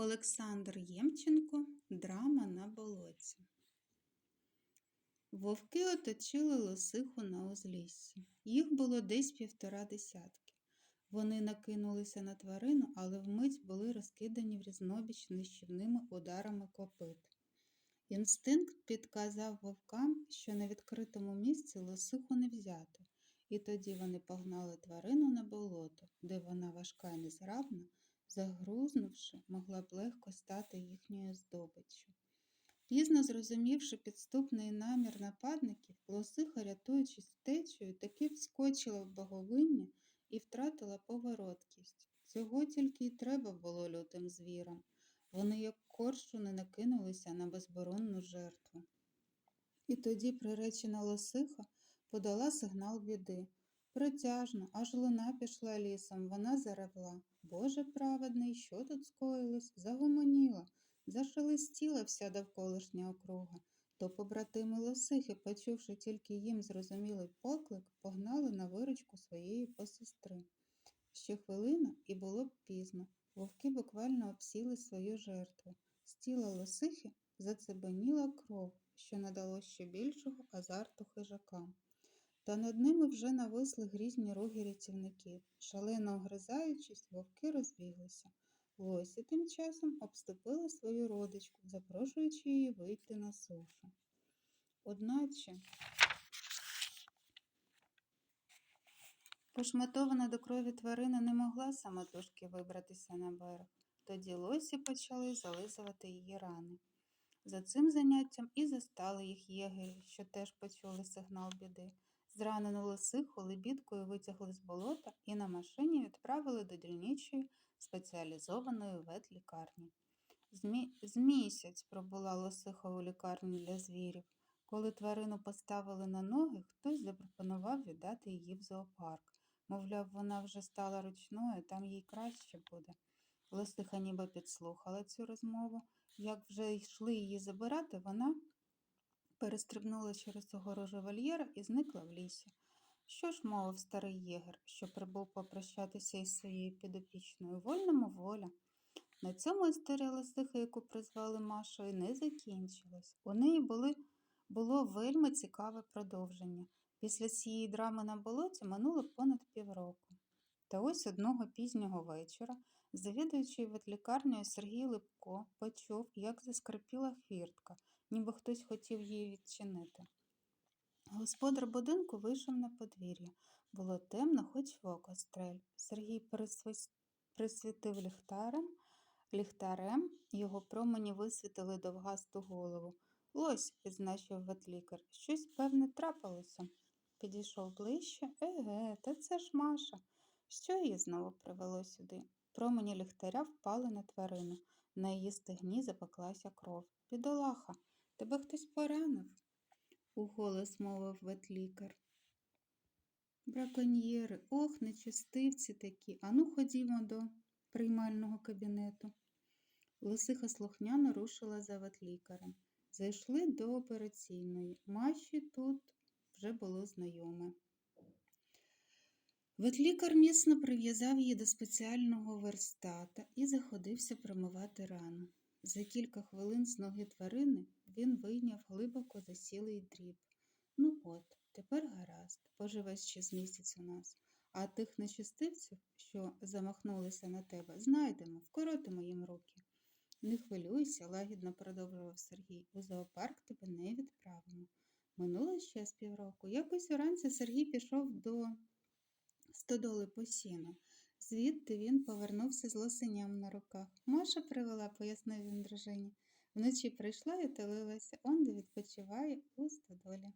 Олександр Ємченко Драма на болоті. Вовки оточили лосиху на узліссі. Їх було десь півтора десятки. Вони накинулися на тварину, але вмить були розкидані в різнобіч нищівними ударами копит. Інстинкт підказав вовкам, що на відкритому місці лосиху не взяти, і тоді вони погнали тварину на болото, де вона важка і незграбна, загрузнувши, могла б легко стати їхньою здобиччю. Пізно зрозумівши підступний намір нападників, лосиха, рятуючись втечею, таки вскочила в боговиння і втратила повороткість. Цього тільки й треба було лютим звірам. Вони, як коршуни, накинулися на безборонну жертву. І тоді приречена лосиха подала сигнал біди. Протяжно, аж луна пішла лісом, вона заревла. Боже праведний, що тут скоїлось? Загомоніла, зашелестіла вся довколишня округа. То побратими лосихи, почувши тільки їм зрозумілий поклик, погнали на виручку своєї посестри. Ще хвилина, і було б пізно. Вовки буквально обсіли свою жертву. З тіла лосихи зацебеніла кров, що надало ще більшого азарту хижакам. Та над ними вже нависли грізні роги рятівників. Шалено огризаючись, вовки розбіглися. Лосі тим часом обступили свою родичку, запрошуючи її вийти на сушу. Одначе пошматована до крові тварина не могла самотужки вибратися на берег. Тоді лосі почали зализувати її рани. За цим заняттям і застали їх єгері, що теж почули сигнал біди. Зранену лисиху лебідкою витягли з болота і на машині відправили до дільничої спеціалізованої ветлікарні. Змі... З місяць пробула лосиха у лікарні для звірів. Коли тварину поставили на ноги, хтось запропонував віддати її в зоопарк. Мовляв, вона вже стала ручною, там їй краще буде. Лосиха ніби підслухала цю розмову. Як вже йшли її забирати, вона перестрибнула через огорожу вольєра і зникла в лісі. Що ж мовив старий єгер, що прибув попрощатися із своєю підопічною вольному воля. На цьому історія лисихи, яку призвали Машою, не закінчилась. У неї були, було вельми цікаве продовження. Після цієї драми на болоті минуло понад півроку. Та ось одного пізнього вечора, завідуючий ветлікарнею Сергій Липко почув, як заскрипіла хвіртка, ніби хтось хотів її відчинити. Господар будинку вийшов на подвір'я. Було темно, хоч в око стрель. Сергій присвітив ліхтарем, ліхтарем, його промені висвітили довгасту голову. Лось, відзначив ветлікар, щось певне трапилося. Підійшов ближче. Еге, та це ж Маша. Що її знову привело сюди? Промені ліхтаря впали на тварину. На її стегні запеклася кров. Бідолаха, тебе хтось поранив? уголос мовив ветлікар. Браконьєри, ох, нечистивці такі. Ану, ходімо до приймального кабінету. Лисиха слухняно рушила за ветлікарем. Зайшли до операційної. Маші тут вже було знайоме. Ветлікар міцно прив'язав її до спеціального верстата і заходився промивати рану. За кілька хвилин з ноги тварини він вийняв глибоко засілий дріб. Ну от, тепер гаразд, поживе ще з місяць у нас, а тих нечистивців, що замахнулися на тебе, знайдемо, вкоротимо їм руки. Не хвилюйся, лагідно продовжував Сергій. У зоопарк тебе не відправимо. Минуло ще з півроку. Якось уранці Сергій пішов до стодоли по сіну. Звідти він повернувся з лосиням на руках. Маша привела, пояснив він дружині. Вночі прийшла і телилася, он де відпочиває у стодолі.